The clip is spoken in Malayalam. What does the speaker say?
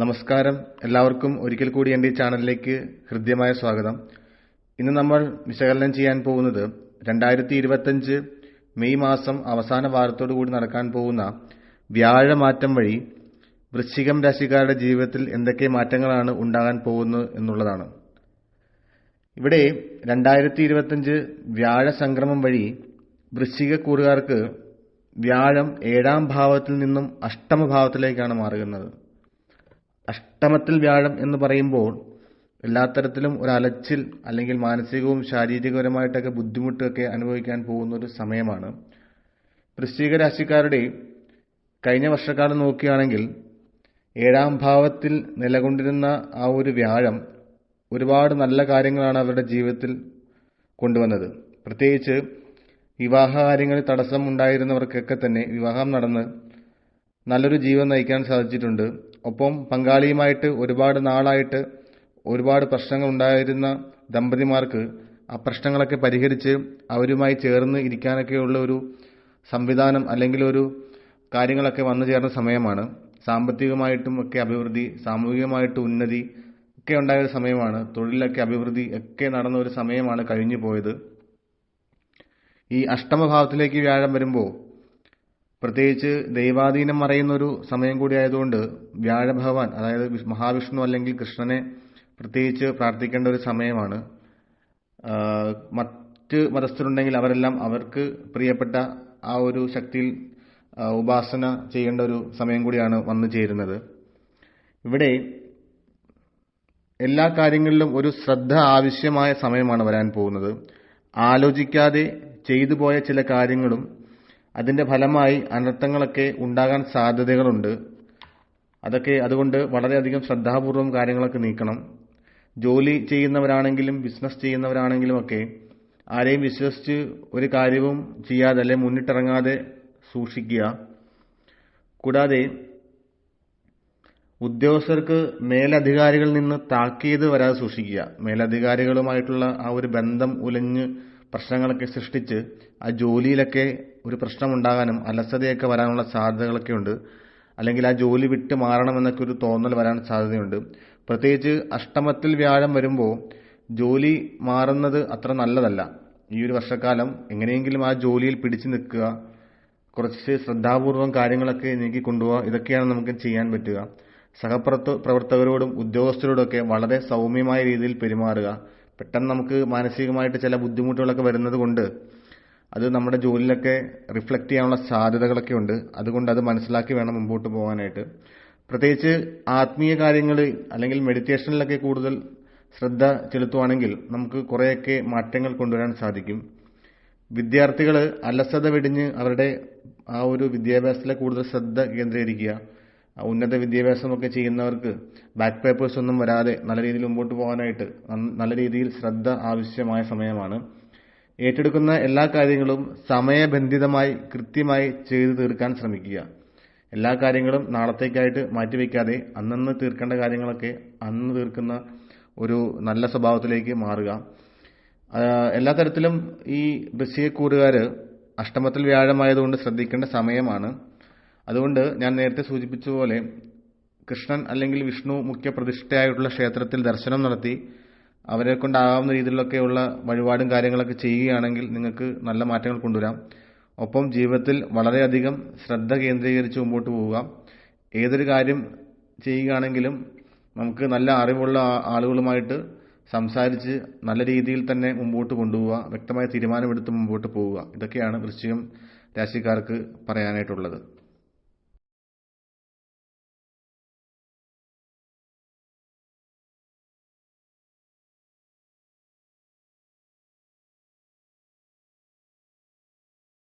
നമസ്കാരം. എല്ലാവർക്കും ഒരിക്കൽ കൂടി എന്റെ ഈ ചാനലിലേക്ക് ഹൃദ്യമായ സ്വാഗതം. ഇന്ന് നമ്മൾ വിശകലനം ചെയ്യാൻ പോകുന്നത് രണ്ടായിരത്തി ഇരുപത്തഞ്ച് മെയ് മാസം അവസാന വാരത്തോടു കൂടി നടക്കാൻ പോകുന്ന വ്യാഴമാറ്റം വഴി വൃശ്ചികം രാശിക്കാരുടെ ജീവിതത്തിൽ എന്തൊക്കെ മാറ്റങ്ങളാണ് ഉണ്ടാകാൻ പോകുന്നത് എന്നുള്ളതാണ്. ഇവിടെ രണ്ടായിരത്തി ഇരുപത്തഞ്ച് വ്യാഴ സംക്രമം വഴി വൃശ്ചിക കൂറുകാർക്ക് വ്യാഴം ഏഴാം ഭാവത്തിൽ നിന്നും അഷ്ടമ ഭാവത്തിലേക്കാണ് മാറുന്നത്. അഷ്ടമത്തിൽ വ്യാഴം എന്ന് പറയുമ്പോൾ എല്ലാ തരത്തിലും ഒരു അലച്ചിൽ അല്ലെങ്കിൽ മാനസികവും ശാരീരികപരമായിട്ടൊക്കെ ബുദ്ധിമുട്ടൊക്കെ അനുഭവിക്കാൻ പോകുന്ന ഒരു സമയമാണ്. വൃശ്ചിക രാശിക്കാരുടെ കഴിഞ്ഞ വർഷക്കാലം നോക്കുകയാണെങ്കിൽ ഏഴാം ഭാവത്തിൽ നിലകൊണ്ടിരുന്ന ആ ഒരു വ്യാഴം ഒരുപാട് നല്ല കാര്യങ്ങളാണ് അവരുടെ ജീവിതത്തിൽ കൊണ്ടുവന്നത്. പ്രത്യേകിച്ച് വിവാഹ കാര്യങ്ങളിൽ തടസ്സം ഉണ്ടായിരുന്നവർക്കൊക്കെ തന്നെ വിവാഹം നടന്ന് നല്ലൊരു ജീവൻ നയിക്കാൻ സാധിച്ചിട്ടുണ്ട്. ഒപ്പം പങ്കാളിയുമായിട്ട് ഒരുപാട് നാളായിട്ട് ഒരുപാട് പ്രശ്നങ്ങൾ ഉണ്ടായിരുന്ന ദമ്പതിമാർക്ക് ആ പ്രശ്നങ്ങളൊക്കെ പരിഹരിച്ച് അവരുമായി ചേർന്ന് ഇരിക്കാനൊക്കെയുള്ള ഒരു സംവിധാനം അല്ലെങ്കിൽ ഒരു കാര്യങ്ങളൊക്കെ വന്നു ചേർന്ന സമയമാണ്. സാമ്പത്തികമായിട്ടും ഒക്കെ അഭിവൃദ്ധി സാമൂഹികമായിട്ട് ഉന്നതി ഒക്കെ ഉണ്ടായ ഒരു സമയമാണ്. തൊഴിലൊക്കെ അഭിവൃദ്ധി ഒക്കെ നടന്ന ഒരു സമയമാണ് കഴിഞ്ഞു പോയത് ഈ അഷ്ടമഭാവത്തിലേക്ക് വ്യാഴം വരുമ്പോൾ പ്രത്യേകിച്ച് ദൈവാധീനം മറയുന്ന ഒരു സമയം കൂടി ആയതുകൊണ്ട് വ്യാഴഭഗവാൻ അതായത് മഹാവിഷ്ണു അല്ലെങ്കിൽ കൃഷ്ണനെ പ്രത്യേകിച്ച് പ്രാർത്ഥിക്കേണ്ട ഒരു സമയമാണ്. മറ്റ് മതസ്ഥരുണ്ടെങ്കിൽ അവരെല്ലാം അവർക്ക് പ്രിയപ്പെട്ട ആ ഒരു ശക്തിയിൽ ഉപാസന ചെയ്യേണ്ട ഒരു സമയം കൂടിയാണ് വന്നു ചേരുന്നത്. ഇവിടെ എല്ലാ കാര്യങ്ങളിലും ഒരു ശ്രദ്ധ ആവശ്യമായ സമയമാണ് വരാൻ പോകുന്നത്. ആലോചിക്കാതെ ചെയ്തു പോയ ചില കാര്യങ്ങളും അതിന്റെ ഫലമായി അനർത്ഥങ്ങളൊക്കെ ഉണ്ടാകാൻ സാധ്യതകളുണ്ട്. അതൊക്കെ അതുകൊണ്ട് വളരെയധികം ശ്രദ്ധാപൂർവം കാര്യങ്ങളൊക്കെ നീക്കണം. ജോലി ചെയ്യുന്നവരാണെങ്കിലും ബിസിനസ് ചെയ്യുന്നവരാണെങ്കിലും ഒക്കെ ആരെയും വിശ്വസിച്ച് ഒരു കാര്യവും ചെയ്യാതെ അല്ലെ മുന്നിട്ടിറങ്ങാതെ സൂക്ഷിക്കുക. കൂടാതെ ഉദ്യോഗസ്ഥർക്ക് മേലധികാരികളിൽ നിന്ന് താക്കീത് വരാതെ സൂക്ഷിക്കുക. മേലധികാരികളുമായിട്ടുള്ള ആ ഒരു ബന്ധം ഉലഞ്ഞ് പ്രശ്നങ്ങളൊക്കെ സൃഷ്ടിച്ച് ആ ജോലിയിലൊക്കെ ഒരു പ്രശ്നമുണ്ടാകാനും അലസതയൊക്കെ വരാനുള്ള സാധ്യതകളൊക്കെ ഉണ്ട്. അല്ലെങ്കിൽ ആ ജോലി വിട്ട് മാറണമെന്നൊക്കെ ഒരു തോന്നൽ വരാൻ സാധ്യതയുണ്ട്. പ്രത്യേകിച്ച് അഷ്ടമത്തിൽ വ്യാഴം വരുമ്പോൾ ജോലി മാറുന്നത് അത്ര നല്ലതല്ല. ഈ ഒരു വർഷക്കാലം എങ്ങനെയെങ്കിലും ആ ജോലിയിൽ പിടിച്ചു നിൽക്കുക കുറച്ച് ശ്രദ്ധാപൂർവം കാര്യങ്ങളൊക്കെ നീക്കി കൊണ്ടുപോകുക ഇതൊക്കെയാണ് നമുക്ക് ചെയ്യാൻ പറ്റുക. സഹപ്രവർത്തകരോടും പ്രവർത്തകരോടും ഉദ്യോഗസ്ഥരോടൊക്കെ വളരെ സൗമ്യമായ രീതിയിൽ പെരുമാറുക. പെട്ടെന്ന് നമുക്ക് മാനസികമായിട്ട് ചില ബുദ്ധിമുട്ടുകളൊക്കെ വരുന്നത് കൊണ്ട് അത് നമ്മുടെ ജോലിയിലൊക്കെ റിഫ്ലക്റ്റ് ചെയ്യാനുള്ള സാധ്യതകളൊക്കെ ഉണ്ട്. അതുകൊണ്ട് അത് മനസ്സിലാക്കി വേണം മുമ്പോട്ട് പോകാനായിട്ട്. പ്രത്യേകിച്ച് ആത്മീയ കാര്യങ്ങൾ അല്ലെങ്കിൽ മെഡിറ്റേഷനിലൊക്കെ കൂടുതൽ ശ്രദ്ധ ചെലുത്തുവാണെങ്കിൽ നമുക്ക് കുറേയൊക്കെ മാറ്റങ്ങൾ കൊണ്ടുവരാൻ സാധിക്കും. വിദ്യാർത്ഥികൾ അലസത വെടിഞ്ഞ് അവരുടെ ആ ഒരു വിദ്യാഭ്യാസത്തിലെ കൂടുതൽ ശ്രദ്ധ കേന്ദ്രീകരിക്കുക. ഉന്നത വിദ്യാഭ്യാസമൊക്കെ ചെയ്യുന്നവർക്ക് ബാക്ക് പേപ്പേഴ്സ് ഒന്നും വരാതെ നല്ല രീതിയിൽ മുമ്പോട്ട് പോകാനായിട്ട് നല്ല രീതിയിൽ ശ്രദ്ധ ആവശ്യമായ സമയമാണ്. ഏറ്റെടുക്കുന്ന എല്ലാ കാര്യങ്ങളും സമയബന്ധിതമായി കൃത്യമായി ചെയ്തു തീർക്കാൻ ശ്രമിക്കുക. എല്ലാ കാര്യങ്ങളും നാളത്തേക്കായിട്ട് മാറ്റിവെക്കാതെ അന്നന്ന് തീർക്കേണ്ട കാര്യങ്ങളൊക്കെ അന്ന് തീർക്കുന്ന ഒരു നല്ല സ്വഭാവത്തിലേക്ക് മാറുക. എല്ലാ തരത്തിലും ഈ വൃശ്ചികക്കൂറുകാർ അഷ്ടമത്തിൽ വ്യാഴമായതുകൊണ്ട് ശ്രദ്ധിക്കേണ്ട സമയമാണ്. അതുകൊണ്ട് ഞാൻ നേരത്തെ സൂചിപ്പിച്ച പോലെ കൃഷ്ണൻ അല്ലെങ്കിൽ വിഷ്ണു മുഖ്യ പ്രതിഷ്ഠയായിട്ടുള്ള ക്ഷേത്രത്തിൽ ദർശനം നടത്തി അവരെ കൊണ്ടാകാവുന്ന രീതിയിലൊക്കെയുള്ള വഴിപാടും കാര്യങ്ങളൊക്കെ ചെയ്യുകയാണെങ്കിൽ നിങ്ങൾക്ക് നല്ല മാറ്റങ്ങൾ കൊണ്ടുവരാം. ഒപ്പം ജീവിതത്തിൽ വളരെയധികം ശ്രദ്ധ കേന്ദ്രീകരിച്ച് മുമ്പോട്ട് പോവുക. ഏതൊരു കാര്യം ചെയ്യുകയാണെങ്കിലും നമുക്ക് നല്ല അറിവുള്ള ആളുകളുമായിട്ട് സംസാരിച്ച് നല്ല രീതിയിൽ തന്നെ മുമ്പോട്ട് കൊണ്ടുപോവുക വ്യക്തമായ തീരുമാനമെടുത്ത് മുമ്പോട്ട് പോവുക. ഇതൊക്കെയാണ് വൃശ്ചികം രാശിക്കാർക്ക് പറയാനായിട്ടുള്ളത്.